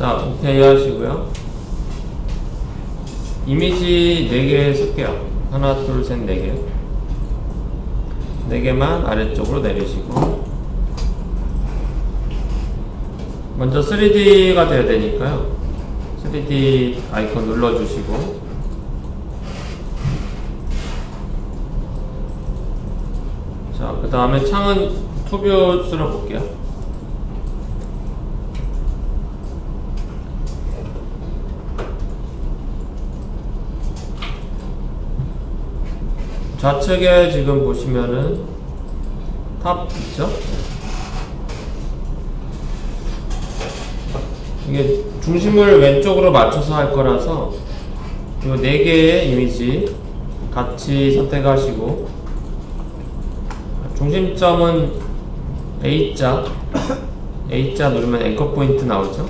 자, 오케이 하시고요. 이미지 4개 쓸게요. 하나, 둘, 셋, 4개. 4개만 아래쪽으로 내리시고. 먼저 3D가 돼야 되니까요. 3D 아이콘 눌러주시고. 자, 그 다음에 창은 투뷰 쓸어 볼게요. 좌측에 지금 보시면은 탑 있죠? 이게 중심을 왼쪽으로 맞춰서 할 거라서 이네 개의 이미지 같이 선택하시고 중심점은 A자 A자 누르면 앵커 포인트 나오죠?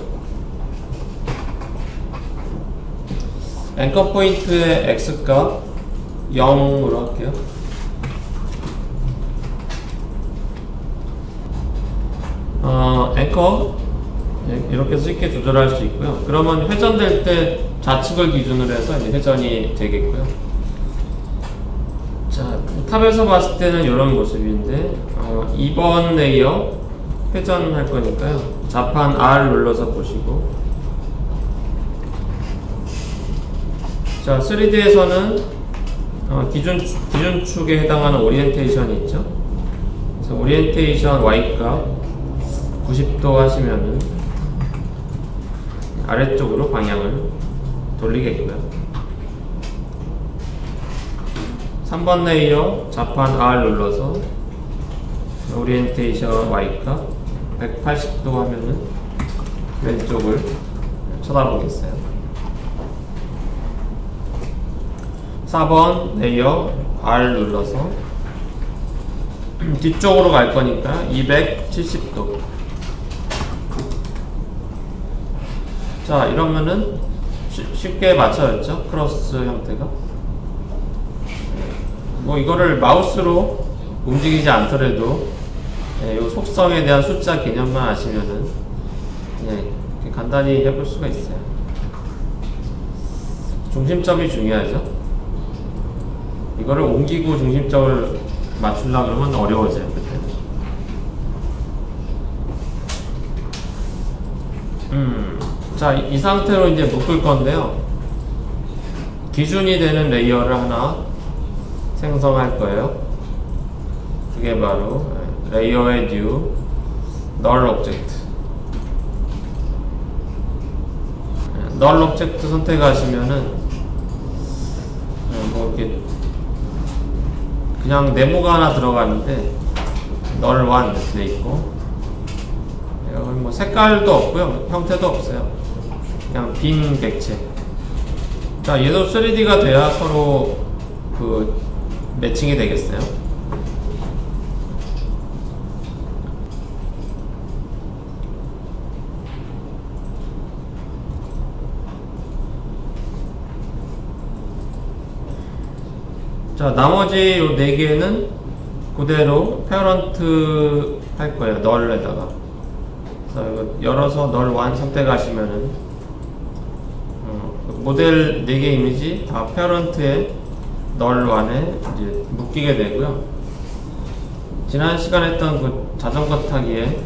앵커 포인트의 X값 0으로 할게요. 어, 앵커 네, 이렇게 쉽게 조절할 수 있고요. 그러면 회전될 때 좌측을 기준으로 해서 이제 회전이 되겠고요. 자, 탑에서 봤을 때는 이런 모습인데 어, 2번 레이어 회전할 거니까요. 자판 R 눌러서 보시고 자, 3D에서는 어, 기준, 기준축에 해당하는 오리엔테이션이 있죠. 그래서 오리엔테이션 Y값 90도 하시면은 아래쪽으로 방향을 돌리겠고요. 3번 레이어 자판 R 눌러서 오리엔테이션 Y값 180도 하면은 왼쪽을 쳐다보겠어요. 4번 레이어 R 눌러서 뒤쪽으로 갈 거니까 270도. 자 이러면은 쉬- 쉽게 맞춰졌죠 크로스 형태가. 뭐 이거를 마우스로 움직이지 않더라도 예, 요 속성에 대한 숫자 개념만 아시면은 예, 간단히 해볼 수가 있어요. 중심점이 중요하죠 이거를 옮기고 중심점을 맞추려 그러면 어려워져요. 음, 자, 이, 이 상태로 이제 묶을 건데요. 기준이 되는 레이어를 하나 생성할 거예요. 그게 바로 예, 레이어의 new null object. 예, null object 선택하시면은 예, 뭐 이렇게 그냥 네모가 하나 들어가는데 one 이렇게 돼 있고. 여기 뭐 색깔도 없고요. 형태도 없어요. 그냥 빈 객체. 자 얘도 3D가 돼야 서로 그 매칭이 되겠어요 자 나머지 요 네 개는 그대로 페어런트 할 거예요 널에다가. 그래서 열어서 널1 선택하시면은 어, 모델 4개 이미지 다 페어런트에 널1에 이제 묶이게 되고요. 지난 시간에 했던 그 자전거 타기에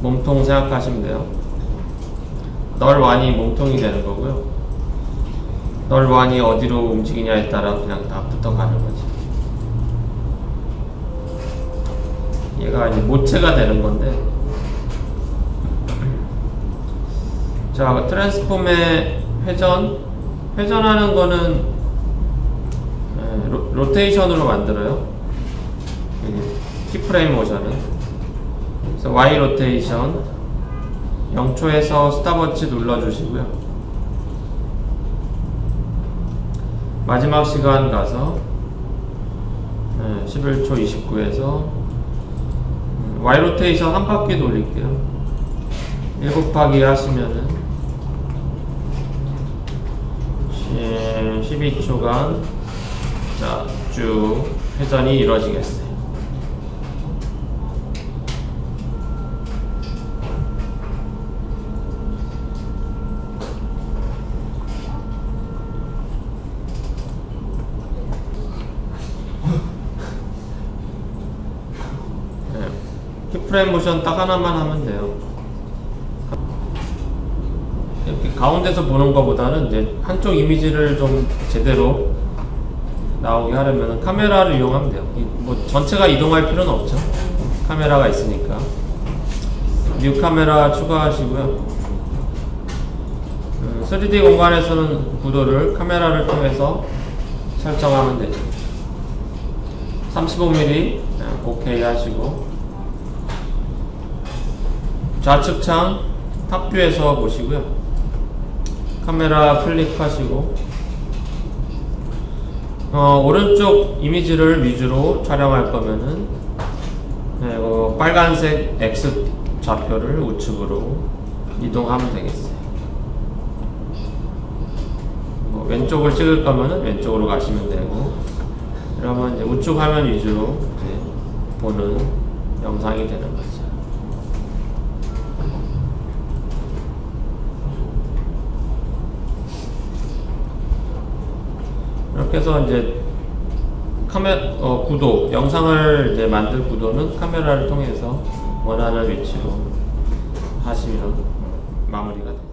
몸통 생각하시면 돼요. 널1이 몸통이 되는 거고요 널1이 어디로 움직이냐에 따라 그냥 다 붙어가는 거지. 얘가 이제 모체가 되는 건데. 자 트랜스폼의 회전. 회전하는 거는 에, 로, 로테이션으로 만들어요. 키프레임 모션은. 그래서 Y 로테이션. 0초에서 스탑워치 눌러주시고요 마지막 시간 가서 네, 11초 29에서 Y 로테이션 한 바퀴 돌릴게요. 1 곱하기 하시면은 12초간 자, 쭉 회전이 이루어지겠어요. 프레임 모션 딱 하나만 하면 돼요. 이렇게 가운데서 보는 것보다는 이제 한쪽 이미지를 좀 제대로 나오게 하려면 카메라를 이용하면 돼요. 이- 뭐 전체가 이동할 필요는 없죠. 카메라가 있으니까. 뉴 카메라 추가하시고요. 음, 3D 공간에서는 구도를 카메라를 통해서 설정하면 되죠. 35mm 오케이 하시고 좌측 창 탑뷰에서 보시고요. 카메라 클릭하시고 어, 오른쪽 이미지를 위주로 촬영할 거면은 네, 이거 빨간색 X 좌표를 우측으로 이동하면 되겠어요. 뭐 왼쪽을 찍을 거면은 왼쪽으로 가시면 되고 그러면 이제 우측 화면 위주로 이제 보는 영상이 되는 거죠. 해서 이제 카메 어, 구도 영상을 이제 만들 구도는 카메라를 통해서 원하는 위치로 하시면 마무리가 됩니다.